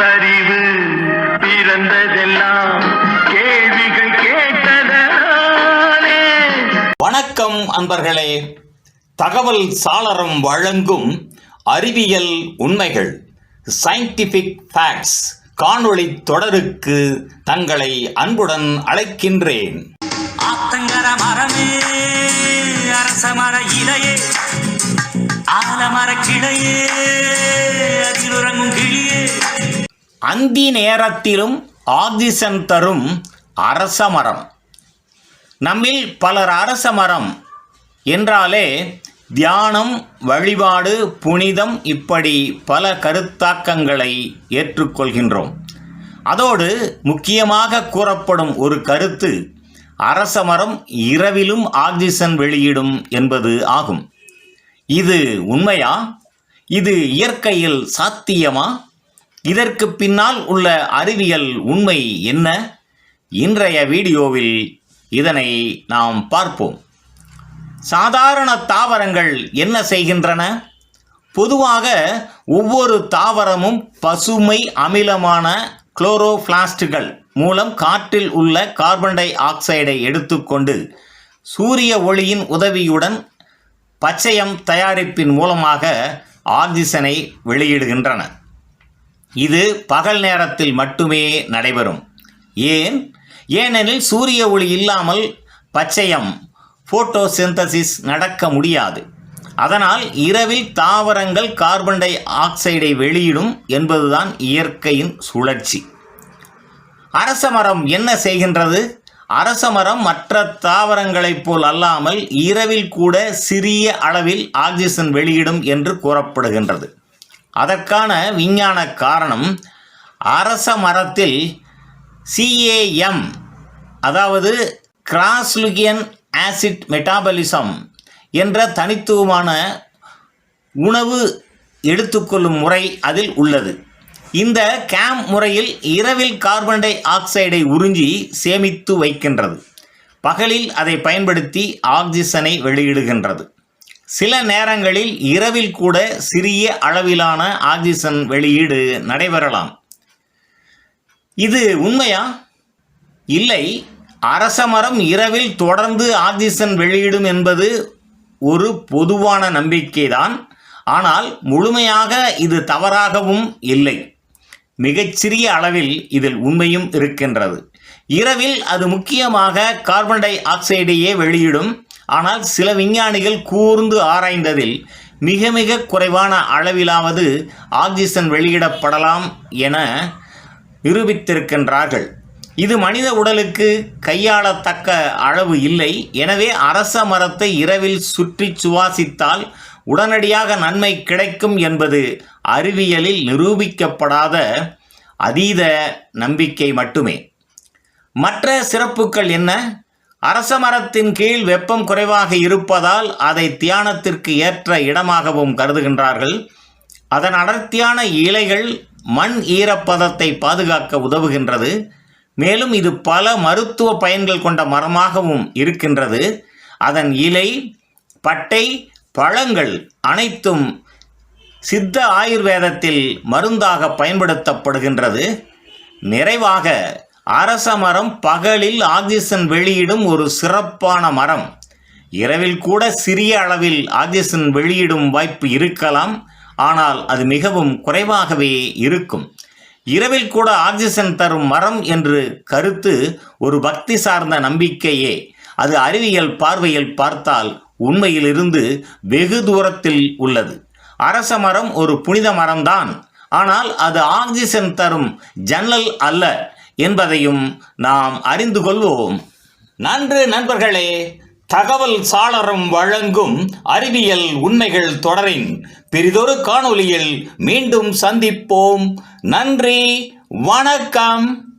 பகுத்தறிவு பிறந்ததெல்லாம் கேள்விகள் கேட்டதனாலே வணக்கம் அன்பர்களே. தகவல் சாளரம் வழங்கும் அறிவியல் உண்மைகள் சயின்டிபிக் ஃபேக்ட்ஸ் காணொளி தொடருக்கு தங்களை அன்புடன் அழைக்கின்றேன். ஆத்தங்கர மரமே அரச மர இலையே ஆலமர கிளையே அந்தி நேரத்திலும் ஆக்சிஜன் தரும் அரச மரம். நம்மில் பலர் அரச மரம் என்றாலே தியானம் வழிபாடு புனிதம் இப்படி பல கருத்தாக்கங்களை ஏற்றுக்கொள்கின்றோம். அதோடு முக்கியமாக கூறப்படும் ஒரு கருத்து அரச மரம் இரவிலும் ஆக்சிஜன் வெளியிடும் என்பது ஆகும். இது உண்மையா? இது இயற்கையில் சாத்தியமா? இதற்கு பின்னால் உள்ள அறிவியல் உண்மை என்ன? இன்றைய வீடியோவில் இதனை நாம் பார்ப்போம். சாதாரண தாவரங்கள் என்ன செய்கின்றன? பொதுவாக ஒவ்வொரு தாவரமும் பசுமை அமிலமான குளோரோபிளாஸ்டுகள் மூலம் காற்றில் உள்ள கார்பன் டை ஆக்சைடை எடுத்துக்கொண்டு சூரிய ஒளியின் உதவியுடன் பச்சையம் தயாரிப்பின் மூலமாக ஆக்சிஜனை வெளியிடுகின்றன. இது பகல் நேரத்தில் மட்டுமே நடைபெறும். ஏன்? ஏனெனில் சூரிய ஒளி இல்லாமல் பச்சையம் ஃபோட்டோசிந்தசிஸ் நடக்க முடியாது. அதனால் இரவில் தாவரங்கள் கார்பன் டை ஆக்சைடை வெளியிடும் என்பதுதான் இயற்கையின் சுழற்சி. அரச மரம் என்ன செய்கின்றது? அரச மரம் மற்ற தாவரங்களைப் போல் அல்லாமல் இரவில் கூட சிறிய அளவில் ஆக்சிஜன் வெளியிடும் என்று கூறப்படுகின்றது. அதற்கான விஞ்ஞான காரணம் அரச மரத்தில் சிஏஎம் அதாவது கிராஸ்லுகியன் ஆசிட் மெட்டாபலிசம் என்ற தனித்துவமான உணவு எடுத்துக்கொள்ளும் முறை அதில் உள்ளது. இந்த கேம் முறையில் இரவில் கார்பன் டை ஆக்சைடை உறிஞ்சி சேமித்து வைக்கின்றது. பகலில் அதை பயன்படுத்தி ஆக்சிஜனை வெளியிடுகின்றது. சில நேரங்களில் இரவில் கூட சிறிய அளவிலான ஆக்சிஜன் வெளியீடு நடைபெறலாம். இது உண்மையா? இல்லை. அரச மரம் இரவில் தொடர்ந்து ஆக்சிஜன் வெளியிடும் என்பது ஒரு பொதுவான நம்பிக்கைதான். ஆனால் முழுமையாக இது தவறாகவும் இல்லை. மிகச்சிறிய அளவில் இதில் உண்மையும் இருக்கின்றது. இரவில் அது முக்கியமாக கார்பன் டை ஆக்சைடையே வெளியிடும். ஆனால் சில விஞ்ஞானிகள் கூர்ந்து ஆராய்ந்ததில் மிக மிக குறைவான அளவிலாவது ஆக்சிஜன் வெளியிடப்படலாம் என நிரூபித்திருக்கின்றார்கள். இது மனித உடலுக்கு கையாளத்தக்க அளவு இல்லை. எனவே அரச மரத்தை இரவில் சுற்றி சுவாசித்தால் உடனடியாக நன்மை கிடைக்கும் என்பது அறிவியலில் நிரூபிக்கப்படாத அதீத நம்பிக்கை மட்டுமே. மற்ற சிறப்புகள் என்ன? அரச மரத்தின் கீழ் வெப்பம் குறைவாக இருப்பதால் அதை தியானத்திற்கு ஏற்ற இடமாகவும் கருதுகின்றார்கள். அதன் அடர்த்தியான இலைகள் மண் ஈரப்பதத்தை பாதுகாக்க உதவுகின்றது. மேலும் இது பல மருத்துவ பயன்கள் கொண்ட மரமாகவும் இருக்கின்றது. அதன் இலை பட்டை பழங்கள் அனைத்தும் சித்த ஆயுர்வேதத்தில் மருந்தாக பயன்படுத்தப்படுகின்றது. நிறைவாக அரச மரம் பகலில் ஆக்சிஜன் வெளியிடும் ஒரு சிறப்பான மரம். இரவில் கூட சிறிய அளவில் ஆக்சிஜன் வெளியிடும் வாய்ப்பு இருக்கலாம் ஆனால் அது மிகவும் குறைவாகவே இருக்கும். இரவில் கூட ஆக்சிஜன் தரும் மரம் என்று கருத்து ஒரு பக்தி சார்ந்த நம்பிக்கையே. அது அறிவியல் பார்வையில் பார்த்தால் உண்மையிலிருந்து வெகு தூரத்தில் உள்ளது. அரச மரம் ஒரு புனித மரம்தான். ஆனால் அது ஆக்சிஜன் தரும் ஜன்னல் அல்ல. என்பதையும் நாம் அறிந்து கொள்வோம். நன்று நண்பர்களே தகவல் சாளரம் வழங்கும் அறிவியல் உண்மைகள் தொடரின் பெரிதொரு காணொளியில் மீண்டும் சந்திப்போம். நன்றி வணக்கம்.